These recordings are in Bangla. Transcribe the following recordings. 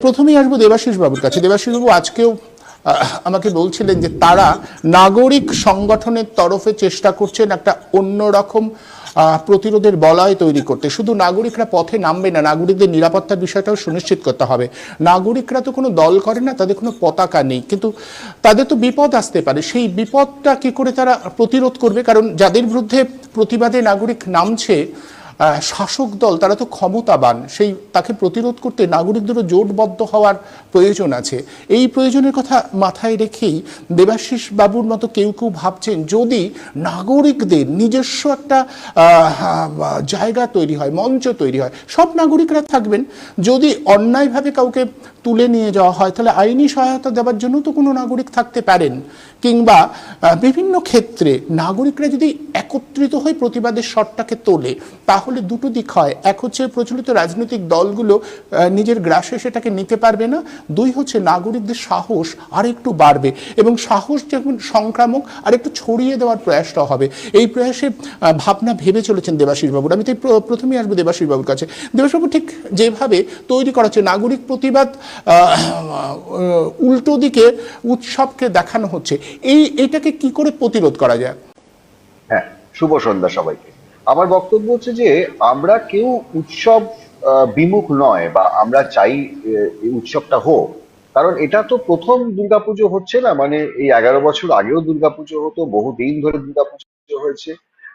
প্রথমেই আসব দেবাশিস বাবুর কাছে। দেবাশিস বাবু আজকেও আমাকে বলছিলেন যে তারা নাগরিক সংগঠনের তরফে চেষ্টা করছেন একটা অন্যরকম প্রতিরোধের বলয় তৈরি করতে। শুধু নাগরিকরা পথে নামবে না, নাগরিকদের নিরাপত্তার বিষয়টাও সুনিশ্চিত করতে হবে। নাগরিকরা তো কোনো দল করে না, তাদের কোনো পতাকা নেই। কিন্তু তাদের তো বিপদ আসতে পারে। সেই বিপদটা কি করে তারা প্রতিরোধ করবে? কারণ যাদের বিরুদ্ধে প্রতিবাদে নাগরিক নামছে শাসক দল, তারা তো ক্ষমতাবান, সেই তাকে প্রতিরোধ করতে নাগরিকদেরও জোটবদ্ধ হওয়ার প্রয়োজন আছে। এই প্রয়োজনের কথা মাথায় রেখেই দেবাশিস বাবুর মতো কেউ কেউ ভাবছেন, যদি নাগরিকদের নিজস্ব একটা জায়গা তৈরি হয়, মঞ্চ তৈরি হয়, সব নাগরিকরা থাকবেন। যদি অন্যায়ভাবে কাউকে তুলে নিয়ে যাওয়া হয়, তাহলে আইনি সহায়তা দেওয়ার জন্য তো কোনো নাগরিক থাকতে পারেন। কিংবা বিভিন্ন ক্ষেত্রে নাগরিকরা যদি একত্রিত হয়ে প্রতিবাদের শটটাকে তোলে, তাহলে দুটো দিক হয়। এক হচ্ছে প্রচলিত রাজনৈতিক দলগুলো নিজের গ্রাসে সেটাকে নিতে পারবে না। দুই হচ্ছে নাগরিকদের সাহস আর একটু বাড়বে এবং সাহস যখন সংক্রামক আর একটু ছড়িয়ে দেওয়ার প্রয়াসটা হবে। এই প্রয়াসে ভাবনা ভেবে চলেছেন দেবাশিস বাবুর আমি তাই প্র- প্রথমেই আসব দেবাশিস বাবুর কাছে। দেবাশিসবাবু ঠিক যেভাবে তৈরি করা হচ্ছে, নাগরিক প্রতিবাদ উল্টো দিকে উৎসবকে দেখানো হচ্ছে। এই, এটাকে কি করে প্রতিরোধ করা যায়? হ্যাঁ শুভ সন্ধ্যা সবাইকে। আমার বক্তব্য হচ্ছে যে, আমরা কেউ উৎসব বিমুখ নয় বা আমরা চাই উৎসবটা হোক। কারণ এটা তো প্রথম দুর্গাপুজো হচ্ছে না মানে এই এগারো বছর আগেও দুর্গাপুজো হতো বহুদিন ধরে দুর্গাপুজো হয়েছে।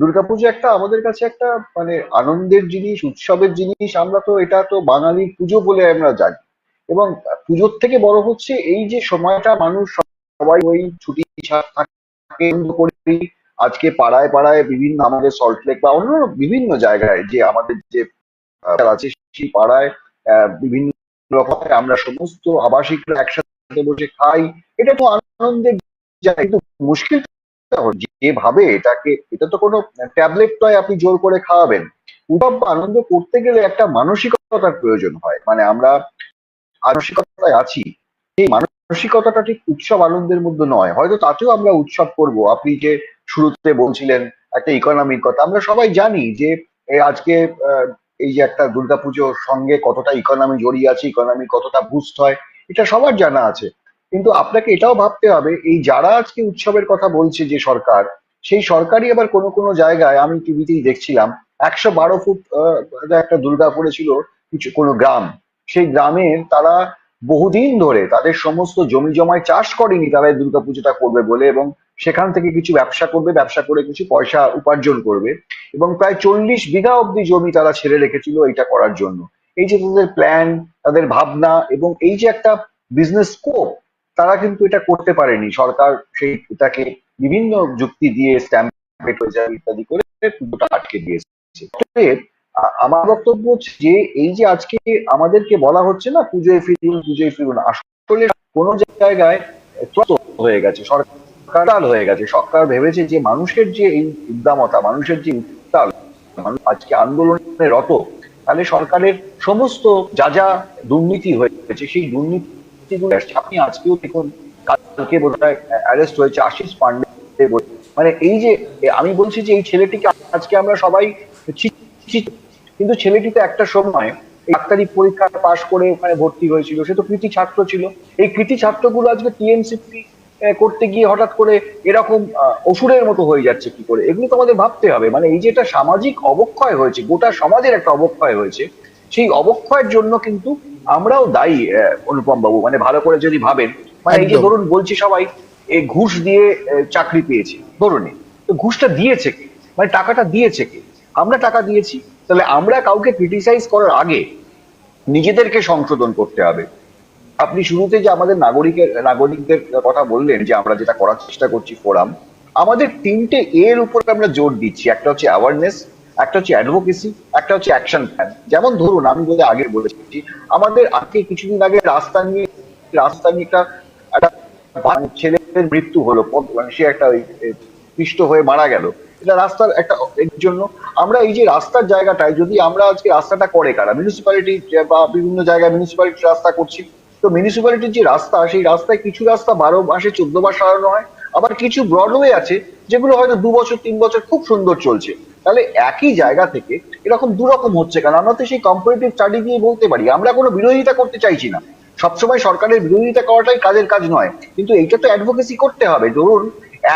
দুর্গাপুজো একটা আমাদের কাছে একটা মানে আনন্দের জিনিস, উৎসবের জিনিস। আমরা তো, এটা তো বাঙালির পুজো বলে আমরা জানি। এবং পুজোর থেকে বড় হচ্ছে এই যে সময়টা মানুষ সবাই ওই ছুটি থাকে করি আজকে পাড়ায় পাড়ায় বিভিন্ন আমাদের সল্টলেক বা অন্য বিভিন্ন জায়গায় যে আমাদের যে আছে সেই পাড়ায় বিভিন্ন রকমের আমরা সমস্ত আবাসিকরা একসাথে বসে খাই। এটা তো আনন্দের কিন্তু মুশকিল যেভাবে এটাকে, এটা তো কোনো ট্যাবলেট নয় আপনি জোর করে খাওয়াবেন। উৎসব আনন্দ করতে গেলে একটা মানসিকতার প্রয়োজন হয়। মানে আমরা মানসিকতায় আছি। এই মানসিকতাটা ঠিক উৎসব আনন্দের মধ্যে নয়। হয়তো তাতেও আমরা উৎসব করব। আপনি যে শুরুতে বলছিলেন একটা ইকোনমির কথা, আমরা সবাই জানি যে আজকে এই যে একটা দুর্গাপুজোর সঙ্গে কতটা ইকোনমি জড়িয়ে আছে ইকোনমি কতটা বুস্ট হয়, এটা সবার জানা আছে। কিন্তু আপনাকে এটাও ভাবতে হবে, এই যারা আজকে উৎসবের কথা বলছে যে সরকার, সেই সরকারই আবার কোনো কোনো জায়গায়, আমি টিভিতেই দেখছিলাম, একশো বারো ফুট একটা দুর্গা করেছিল কিছু কোনো গ্রাম। সেই গ্রামের তারা বহুদিন ধরে তাদের সমস্ত জমি জমায় চাষ করেনি, তারা দুর্গাপুজোটা করবে বলে এবং সেখান থেকে কিছু ব্যবসা করবে, ব্যবসা করে কিছু পয়সা উপার্জন করবে এবং প্রায় চল্লিশ বিঘা অব্দি জমি তারা ছেড়ে রেখেছিল এটা করার জন্য। এই যে তাদের প্ল্যান তাদের ভাবনা এবং এই যে একটা বিজনেস স্কোপ তারা কিন্তু এটা করতে পারেনি। সরকার সেই এটাকে বিভিন্ন যুক্তি দিয়ে স্ট্যাম্প ইত্যাদি করে পুজোটা আটকে দিয়েছে। আমার বক্তব্য হচ্ছে যে, এই যে আজকে আমাদেরকে বলা হচ্ছে না, পুজোয় ফিরুন পুজোয় ফিরুন, আসলে কোনো জায়গায় হয়ে গেছে, সরকার হয়ে গেছে সরকার ভেবেছে যে মানুষের যে এই উদ্দামতা, মানুষের যে উত্তাল আজকে আন্দোলনে রত, তাহলে সরকারের সমস্ত যা যা দুর্নীতি হয়েছে, সেই আসছে। আপনি আজকেও দেখুন, কালকে বোধ হয় অ্যারেস্ট হয়েছে আশিস পান্ডে। মানে এই যে আমি বলছি যে এই ছেলেটিকে আজকে আমরা সবাই কিন্তু ছেলেটি তো একটা সময় ডাক্তারি পরীক্ষা পাশ করে ওখানে ভর্তি হয়েছিল। সে তো কৃতি ছাত্র ছিল। এই কৃতি ছাত্রগুলো আজকে টিএমসিপি করতে গিয়ে হঠাৎ করে এরকম অসুরের মতো হয়ে যাচ্ছে কি করে? এগুলো তো আমাদের ভাবতে হবে। মানে এই যে একটা সামাজিক অবক্ষয় হয়েছে গোটা সমাজের একটা অবক্ষয় হয়েছে সেই অবক্ষয়ের জন্য কিন্তু আমরাও দায়ী অনুপম বাবু মানে ভালো করে যদি ভাবেন মানে এই যে ধরুন বলছি সবাই এই ঘুষ দিয়ে চাকরি পেয়েছি। ধরুন তো ঘুষটা দিয়েছে কে? মানে টাকাটা দিয়েছে কে? আমরা টাকা দিয়েছি তাহলে আমরা কাউকে ক্রিটিসাইজ করার আগে নিজেদেরকে সংশোধন করতে হবে। আপনি শুরুতে যে আমাদের নাগরিকের, নাগরিকদের কথা বললেন যে আমরা যেটা করার চেষ্টা করছি ফোরাম আমাদের তিনটে এর উপর আমরা জোর দিচ্ছি। একটা হচ্ছে অ্যাওয়ারনেস একটা হচ্ছে অ্যাডভোকেসি একটা হচ্ছে অ্যাকশন প্ল্যান যেমন ধরুন, আমি বলে আগে বলেছি, আমাদের আজকে কিছুদিন আগে রাস্তা নিয়ে রাস্তা নিয়ে একটা ছেলের মৃত্যু হলো মানে সে একটা পিষ্ট হয়ে মারা গেল। এটা রাস্তার একটা এর জন্য আমরা এই যে রাস্তার জায়গাটায় যদি আমরা আজকে রাস্তাটা করে কারা মিউনিসিপ্যালিটি বা বিভিন্ন জায়গায় মিউনিসিপ্যালিটি রাস্তা করছি, তো মিউনিসিপ্যালিটির যে রাস্তা, সেই রাস্তায় কিছু রাস্তা বারো মাসে, চোদ্দ মাস সারানো হয়, আবার কিছু ব্রডওয়ে আছে যেগুলো হয়তো দু বছর, তিন বছর খুব সুন্দর চলছে। তাহলে একই জায়গা থেকে এরকম দু রকম হচ্ছে কারণ আমরা তো সেই কম্পারেটিভ স্টাডি দিয়ে বলতে পারি, আমরা কোনো বিরোধিতা করতে চাইছি না। সবসময় সরকারের বিরোধিতা করাটাই কাজের কাজ নয়, কিন্তু এইটা তো অ্যাডভোকেসি করতে হবে। ধরুন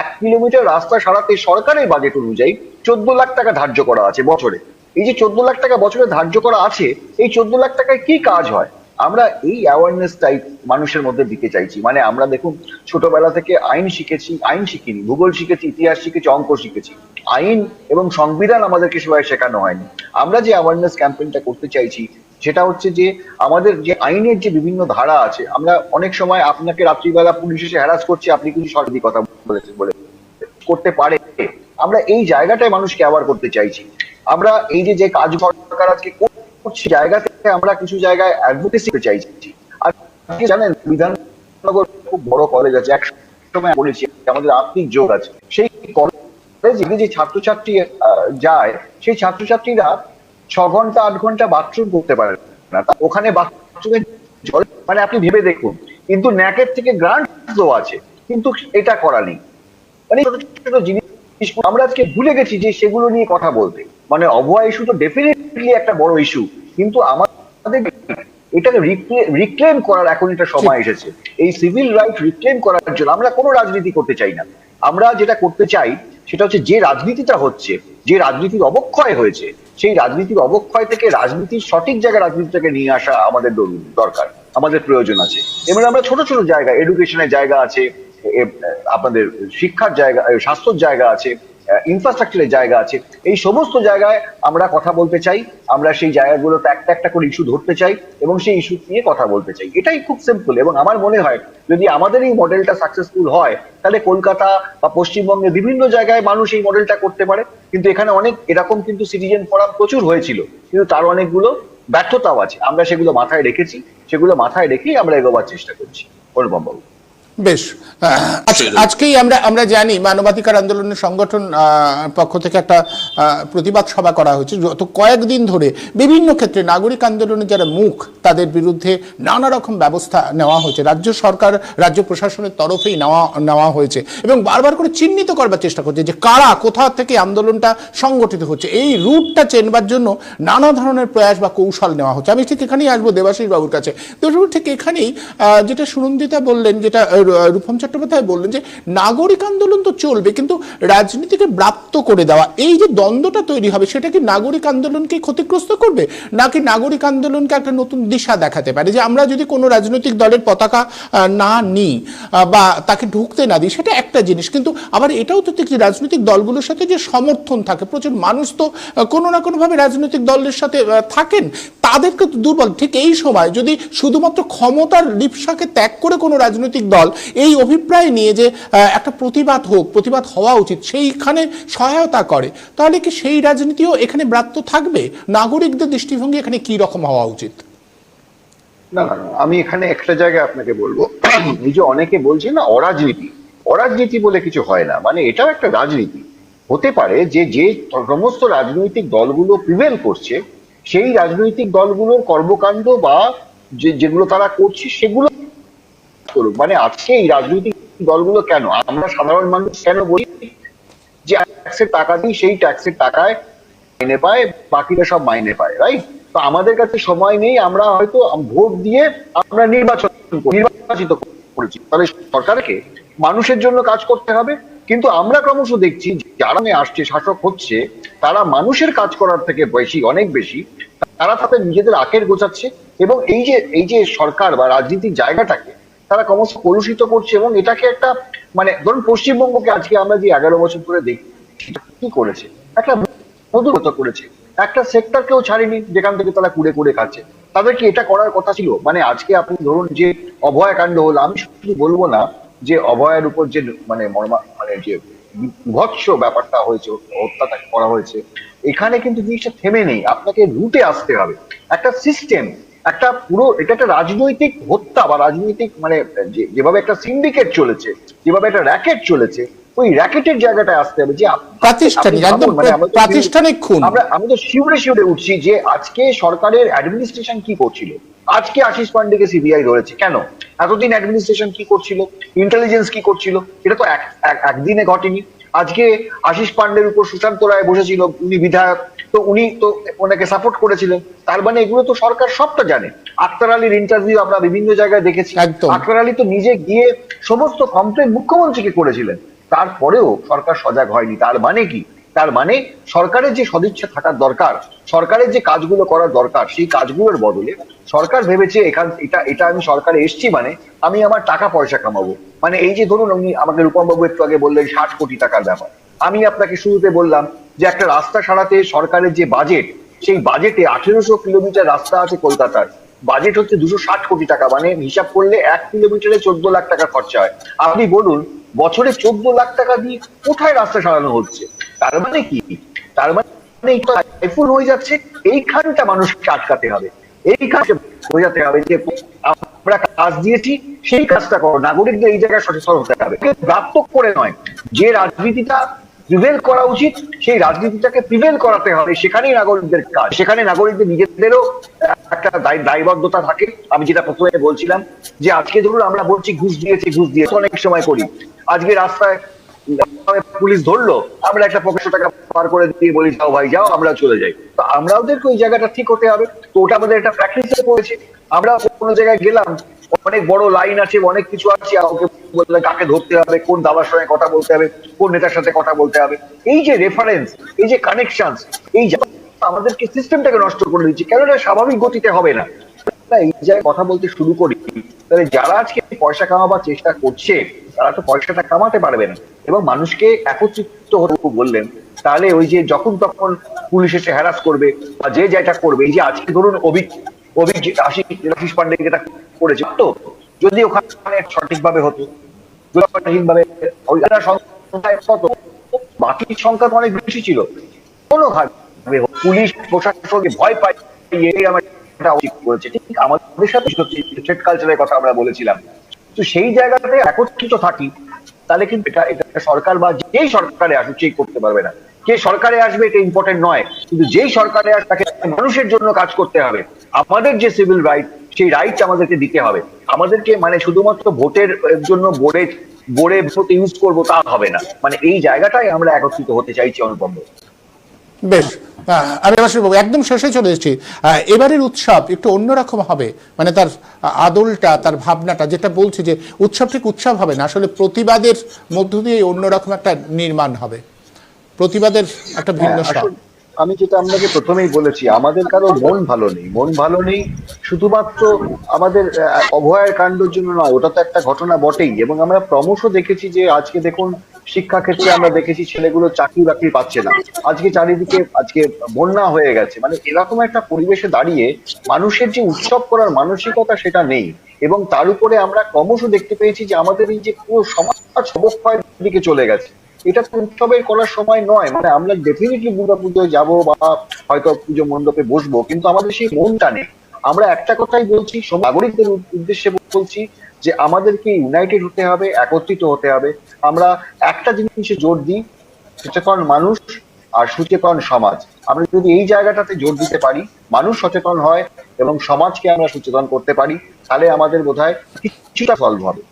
এক কিলোমিটার রাস্তা সারাতে সরকারের বাজেট অনুযায়ী চোদ্দ লাখ টাকা ধার্য করা আছে বছরে। এই যে চোদ্দ লাখ টাকা বছরে ধার্য করা আছে, এই চোদ্দ লাখ টাকায় কি কাজ হয়? আমরা এই অ্যাওয়ারনেসটাই মানুষের মধ্যে দিতে চাইছি। মানে আমরা দেখুন, ছোটবেলা থেকে আইন শিখেছি, আইন শিখিনি, ভূগোল শিখেছি, ইতিহাস শিখেছি, অঙ্ক শিখেছি। আইন এবং সংবিধান আমাদেরকে সেভাবে শেখানো হয়নি। আমরা যে অ্যাওয়ারনেস ক্যাম্পেইনটা করতে চাইছি, সেটা হচ্ছে যে আমাদের যে আইনের যে বিভিন্ন ধারা আছে, আমরা অনেক সময় আপনাকে রাত্রিবেলা পুলিশ এসে হ্যারাস করছে, আপনি কিছু সরকারি কথা বলেছেন বলে করতে পারে। আমরা এই জায়গাটায় মানুষকে অ্যাওয়ার করতে চাইছি। আমরা এই যে যে কাজ সরকার আজকে করছে জায়গা থেকে আমরা কিছু জায়গায় অ্যাডভোকেসি করতে চাইছি। আর জানেন, বিধাননগর খুব বড় কলেজ আছে। এক সময় বলেছি, আমাদের আর্থিক যোগ আছে। সেই কলেজে যে ছাত্রছাত্রী যায়, সেই ছাত্রছাত্রীরা ছ ঘণ্টা, আট ঘণ্টা বাথরুম করতে পারে না। ওখানে বাথরুমে জল মানে আপনি ভেবে দেখুন, কিন্তু ন্যাকের থেকে গ্রান্ট আছে। কিন্তু এটা করা নেই। মানে ছোট জিনিস আমরা আজকে ভুলে গেছি যে সেগুলো নিয়ে কথা বলতে। মানে অভয়া ইস্যু তো ডেফিনেটলি একটা বড় ইস্যু কিন্তু আমাদের এটাকে রিক্লেম করার এখন এটা সময় এসেছে। এই সিভিল রাইট রিক্লেম করার জন্য আমরা কোনো রাজনীতি করতে চাই না। আমরা যেটা করতে চাই সেটা হচ্ছে যে রাজনীতিটা হচ্ছে যে রাজনীতির অবক্ষয় হয়েছে সেই রাজনীতির অবক্ষয় থেকে রাজনীতির সঠিক জায়গায় রাজনীতিটাকে নিয়ে আসা আমাদের দরকার আমাদের প্রয়োজন আছে। এবার আমরা ছোট ছোট জায়গা এডুকেশনের জায়গা আছে আপনাদের শিক্ষার জায়গা স্বাস্থ্যর জায়গা আছে ইনফ্রাস্ট্রাকচারের জায়গা আছে, এই সমস্ত জায়গায় আমরা কথা বলতে চাই, আমরা সেই জায়গাগুলোতে একটা একটা করে ইস্যু ধরতে চাই এবং সেই ইস্যু নিয়ে কথা বলতে চাই। এটাই খুব সিম্পল এবং আমার মনে হয় যদি আমাদের এই মডেলটা সাকসেসফুল হয়, তাহলে কলকাতা বা পশ্চিমবঙ্গে বিভিন্ন জায়গায় মানুষ এই মডেলটা করতে পারে। কিন্তু এখানে অনেক এরকম কিন্তু সিটিজেন ফোরাম প্রচুর হয়েছিল। কিন্তু তার অনেকগুলো ব্যর্থতাও আছে। আমরা সেগুলো মাথায় রেখেছি। সেগুলো মাথায় রেখেই আমরা এগোবার চেষ্টা করছি। অনুপম বাবু। বেশ। আজকেই আমরা আমরা জানি মানবাধিকার আন্দোলনের সংগঠন পক্ষ থেকে একটা প্রতিবাদ সভা করা হয়েছে। গত কয়েকদিন ধরে বিভিন্ন ক্ষেত্রে নাগরিক আন্দোলনের যারা মুখ তাদের বিরুদ্ধে নানা রকম ব্যবস্থা নেওয়া হয়েছে। রাজ্য সরকার রাজ্য প্রশাসনের তরফেই নেওয়া নেওয়া হয়েছে। এবং বারবার করে চিহ্নিত করবার চেষ্টা করছে যে কারা কোথা থেকে আন্দোলনটা সংগঠিত হচ্ছে। এই রুটটা চেনবার জন্য নানা ধরনের প্রয়াস বা কৌশল নেওয়া হচ্ছে। আমি ঠিক এখানেই আসব দেবাশিস বাবুর কাছে। দেবাশিস ঠিক এখানেই যেটা সুনন্দিতা বললেন যেটা রূপম চট্টোপাধ্যায় বললেন যে, নাগরিক আন্দোলন তো চলবে, কিন্তু রাজনীতিকে ব্রাপ্ত করে দেওয়া, এই যে দ্বন্দ্বটা তৈরি হবে, সেটা কি নাগরিক আন্দোলনকে ক্ষতিগ্রস্ত করবে? নাকি নাগরিক আন্দোলনকে একটা নতুন দিশা দেখাতে পারে? যে আমরা যদি কোনো রাজনৈতিক দলের পতাকা না নিই বা তাকে ঢুকতে না দিই, সেটা একটা জিনিস, কিন্তু আবার এটাও তো যে রাজনৈতিক দলগুলোর সাথে যে সমর্থন থাকে, প্রচুর মানুষ তো কোনো না কোনোভাবে রাজনৈতিক দলের সাথে থাকেন, তাদেরকে দুর্বল। ঠিক এই সময় যদি শুধুমাত্র ক্ষমতার লিপসাকে ত্যাগ করে কোনো রাজনৈতিক দল এই অভিপ্রায় নিয়ে যে একটা প্রতিবাদ হোক, প্রতিবাদ হওয়া উচিত, সেইখানে সহায়তা করে, তাহলে কি সেই রাজনীতিও এখানে ব্রাত্য থাকবে? নাগরিকদের দৃষ্টিভঙ্গি এখানে কি রকম হওয়া উচিত? না না আমি এখানে একটা জায়গায় আপনাকে বলব, এই যে অনেকে বলছে না অরাজনীতি অরাজনীতি বলে কিছু হয় না মানে এটাও একটা রাজনীতি। হতে পারে যে যে সমস্ত রাজনৈতিক দলগুলো প্রিভেল করছে, সেই রাজনৈতিক দলগুলোর কর্মকাণ্ড বা যেগুলো তারা করছে, সেগুলো করুক। মানে আজকে এই রাজনৈতিক দলগুলো কেন? আমরা সাধারণ মানুষ কেন বলি যে ট্যাক্সের টাকা দিই, সেই ট্যাক্সের টাকায় মাইনে পায়, বাকিরা সব মাইনে পায় রাইট তো আমাদের কাছে সময় নেই, আমরা হয়তো ভোট দিয়ে আমরা নির্বাচন নির্বাচিত করেছি। তাহলে সরকারকে মানুষের জন্য কাজ করতে হবে। কিন্তু আমরা ক্রমশ দেখছি যারা আসছে, শাসক হচ্ছে, তারা মানুষের কাজ করার থেকে বেশি, অনেক বেশি, তারা তাদের নিজেদের আখের গোছাচ্ছে। এবং এই যে এই যে সরকার বা রাজনীতির জায়গাটাকে তারা ক্রমশ কলুষিত করছে এবং এটাকে একটা মানে ধরুন পশ্চিমবঙ্গকে আজকে আমরা যে এগারো বছর ধরে দেখি কি করেছে? একটা মধুরতা করেছে। একটা সেক্টর কেউ ছাড়েনি, যেখান থেকে তারা কুড়ে কুড়ে খাচ্ছে। তাদের কি এটা করার কথা ছিল? মানে আজকে আপনি ধরুন যে অভয় কাণ্ড হলো, আমি শুধু বলব না যে অভয়ের উপর যে মানে মর্মা মানে যে বিভৎস ব্যাপারটা হয়েছে, হত্যাটা করা হয়েছে, এখানে কিন্তু জিনিসটা থেমে নেই। আপনাকে রুটে আসতে হবে। একটা সিস্টেম একটা পুরো এটা একটা রাজনৈতিক হত্যা বা রাজনৈতিক মানে যেভাবে একটা সিন্ডিকেট চলেছে যেভাবে একটা র্যাকেট চলেছে ওই র্যাকেটের জায়গাটায় আসতে হবে যে প্রাতিষ্ঠানিক একদম মানে প্রাতিষ্ঠানিক খুন। আমরা আমি তো শিউরে শিউরে উঠছি যে আজকে সরকারের অ্যাডমিনিস্ট্রেশন কি করছিল? আজকে আশিস পান্ডেকে সিবিআই ধরেছে। কেন? এতদিন অ্যাডমিনিস্ট্রেশন কি করছিল? ইন্টেলিজেন্স কি করছিল? এটা তো এক- এক- একদিনে ঘটেনি। আজকে আশিস পান্ডের উপর সুশান্ত রায় বসেছিল উনি বিধায়ক। তো উনি তো ওনাকে সাপোর্ট করেছিলেন। তার মানে এগুলো তো সরকার সবটা জানে। আক্তার আলীর ইন্টারভিউ আমরা বিভিন্ন জায়গায় দেখেছি। আক্তার আলী তো নিজে গিয়ে সমস্ত কমপ্লেন মুখ্যমন্ত্রীকে করেছিলেন। তারপরেও সরকার সজাগ হয়নি। তার মানে কি? তার মানে সরকারের যে সদিচ্ছা থাকার দরকার সরকারের যে কাজগুলো করার দরকার সেই কাজগুলোর বদলে সরকার ভেবেছে এখান এটা এটা আমি সরকারে এসছি মানে আমি আমার টাকা পয়সা কামাবো। মানে এই যে ধরুন উনি আমাকে রূপম বাবু একটু আগে বললেন ষাট কোটি টাকার ব্যাপার। আমি আপনাকে শুরুতে বললাম যে একটা রাস্তা সারাতে সরকারের যে বাজেট সেই বাজেটে আঠেরোশো কিলোমিটার রাস্তা আছে কলকাতার। বাজেট হচ্ছে দুশো ষাট কোটি টাকা মানে হিসাব করলে এক কিলোমিটারে চোদ্দ লাখ টাকা খরচা হয়। আপনি বলুন, বছরে চোদ্দ লাখ টাকা দিয়ে কোথায় রাস্তা সারানো হচ্ছে? তার মানে কি? তার মানে টাইফুন হয়ে যাচ্ছে, এইখানটা মানুষকে আটকাতে হবে। এইখানটা বোঝাতে হবে যে আমরা কাজ দিয়েছি, সেই কাজটা করো। নাগরিকদের এই জায়গায় সচেতন হতে হবে। ব্রাত্মক করে নয়। যে রাজনীতিটা প্রিভেল করা উচিত, সেই রাজনীতিটাকে প্রিভেল করাতে হবে। সেখানেই নাগরিকদের কাজ, সেখানে নাগরিকদের নিজেদেরও একটা দায়- দায়বদ্ধতা থাকে। আমি যেটা প্রথমে বলছিলাম যে, আজকে ধরুন আমরা বলছি, ঘুষ দিয়েছি ঘুষ দিয়েছি, অনেক সময় করি। আজকে রাস্তায় পুলিশ ধরলো, আমরা একটা পকেটশো টাকা পার করে দিয়ে বলি, যাও ভাই, যাও, আমরা চলে যাই। তো আমরা ওদেরকে ওই জায়গাটা ঠিক হতে হবে। তো ওটা আমাদের একটা প্র্যাকটিসে পড়েছে। আমরা কোনো জায়গায় গেলাম, অনেক বড় লাইন আছে, অনেক কিছু আছে ওকে বললে কাকে ধরতে হবে, কোন দাবার সঙ্গে কথা বলতে হবে, কোন নেতার সাথে কথা বলতে হবে। এই যে রেফারেন্স এই যে কানেকশন এই আমাদেরকে সিস্টেমটাকে নষ্ট করে দিচ্ছে। কেন এটা স্বাভাবিক গতিতে হবে না? এই জায়গায় কথা বলতে শুরু করি। তাহলে যারা আজকে পয়সা কামাবার চেষ্টা করছে, তারা তো পয়সাটা কামাতে পারবে না। এবং মানুষকে একত্রিত হতে বললেন, তাহলে ওই যে যখন তখন পুলিশ এসে হ্যারাস করবে বা যে যেটা করবে, এই যে আজকে ধরুন অভিক অভিক আশিস আশিস পান্ডে যেটা করেছে, তো যদি ওখানে সঠিকভাবে হতো কত বাকি সংখ্যা তো অনেক বেশি ছিল। কোনো ভাবে পুলিশ, প্রশাসনকে ভয় আমার করেছে। ঠিক আমাদের সাথে স্টেট কালচারের কথা আমরা বলেছিলাম। তো সেই জায়গাতে একত্রিত থাকি তাহলে কিন্তু এটা এটা সরকার বা যেই সরকারে আসুক, সেই করতে পারবে না। কে সরকারে আসবে, এটা ইম্পর্টেন্ট নয়। কিন্তু যেই সরকারে আসবে, তাকে মানুষের জন্য কাজ করতে হবে। আমাদের যে সিভিল রাইট সেই রাইট আমাদেরকে দিতে হবে। আমাদেরকে মানে শুধুমাত্র ভোটের জন্য বোর্ডে বোর্ডে ভোট ইউজ করব তা হবে না। মানে এই জায়গাটাই আমরা একত্রিত হতে চাইছি অনুপম। বেশ আমি আবাসিক বাবু একদম শেষে চলে এসেছি। এবারের উৎসব একটু অন্যরকম হবে মানে তার আদলটা তার ভাবনাটা যেটা বলছে যে উৎসব ঠিক উৎসব হবে না আসলে প্রতিবাদের মধ্য দিয়ে অন্যরকম একটা নির্মাণ হবে। প্রতিবাদের একটা ভিন্ন হ্যাঁ, আসলে আমি যেটা আপনাকে প্রথমেই বলেছি আমাদের কারও মন ভালো নেই মন ভালো নেই শুধুমাত্র আমাদের অভয়ের কাণ্ডের জন্য নয় ওটা তো একটা ঘটনা বটেই এবং আমরা ক্রমশ দেখেছি যে আজকে দেখুন শিক্ষা ক্ষেত্রে আমরা দেখেছি ছেলেগুলো চাকরি বাকরি পাচ্ছে না। আজকে চারিদিকে, আজকে বন্যা হয়ে গেছে। মানে এরকম একটা পরিবেশে দাঁড়িয়ে মানুষের যে উৎসব করার মানসিকতা সেটা নেই। এবং তার উপরে আমরা ক্রমশ দেখতে পেয়েছি যে আমাদের এই যে পুরো সমাজ অবক্ষয়ের দিকে চলে গেছে। এটা তো উৎসবের করার সময় নয়। মানে আমরা ডেফিনেটলি দুর্গা পুজোয় যাব বা হয়তো পুজো মণ্ডপে বসবো, কিন্তু আমাদের সেই মনটা নেই। আমরা একটা কথাই বলছি নাগরিকদের উদ্দেশ্যে বলছি যে আমাদেরকে ইউনাইটেড হতে হবে, একত্রিত হতে হবে। আমরা একটা জিনিসে জোর দিই, সচেতন মানুষ আর সচেতন সমাজ। আমরা যদি এই জায়গাটাতে জোর দিতে পারি, মানুষ সচেতন হয় এবং সমাজকে আমরা সচেতন করতে পারি, তাহলে আমাদের বোধহয় কিছুটা সলভ হবে।